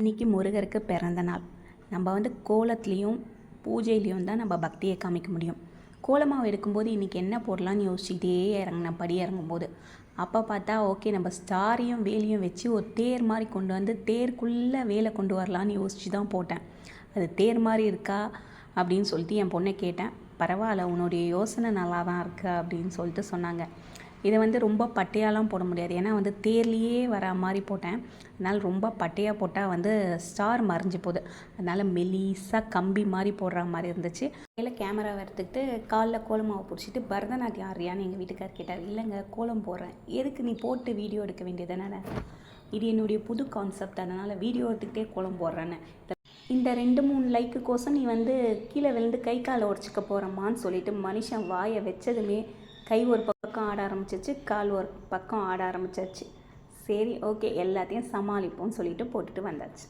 இன்னைக்கு முருகருக்கு பிறந்த நாள். நம்ம வந்து கோலத்துலேயும் பூஜையிலையும் தான் நம்ம பக்தியை காமிக்க முடியும். கோலமாவு எடுக்கும்போது இன்றைக்கி என்ன போடலான்னு யோசிச்சுட்டே இறங்கின படி இறங்கும்போது. அப்போ பார்த்தா ஓகே நம்ம ஸ்டாரையும் வேலையும் வச்சு ஒரு தேர் மாதிரி கொண்டு வந்து தேருக்குள்ளே வேலை கொண்டு வரலான்னு யோசித்து தான் போட்டேன். அது தேர் மாதிரி இருக்கா அப்படின்னு சொல்லிட்டு என் பொண்ணை கேட்டேன். பரவாயில்ல உன்னுடைய யோசனை நல்லா தான் இருக்குது அப்படின்னு சொல்லிட்டு சொன்னாங்க. இதை வந்து ரொம்ப பட்டையாலாம் போட முடியாது. ஏன்னா வந்து தேர்லேயே வர மாதிரி போட்டேன். அதனால் ரொம்ப பட்டையாக போட்டால் வந்து ஸ்டார் மறைஞ்சு போகுது. அதனால் மெலிசாக கம்பி மாதிரி போடுற மாதிரி இருந்துச்சு. கையில் கேமரா எடுத்துக்கிட்டு காலில் கோலமாவை பிடிச்சிட்டு பரதநாட்டியம் ஆடுறியான்னு எங்கள் வீட்டுக்கார் கேட்டார். இல்லைங்க கோலம் போடுறேன். எதுக்கு நீ போட்டு வீடியோ எடுக்க வேண்டியதுதானே இது என்னுடைய புது கான்செப்ட் அதனால் வீடியோ எடுத்துக்கிட்டே கோலம் போடுறேன்னு. இந்த ரெண்டு மூணு லைக்குக்கோசம் நீ வந்து கீழே விழுந்து கை காலை உடச்சிக்க போகிறம்மான்னு சொல்லிட்டு மனுஷன் வாயை வச்சதுமே கை ஒரு பக்கம் ஆட ஆரம்பிச்சிச்சு கால் ஒரு பக்கம் ஆட ஆரம்பிச்சிருச்சு. சரி ஓகே எல்லாத்தையும் சமாளிப்போம்னு சொல்லிட்டு போட்டுட்டு வந்தாச்சு.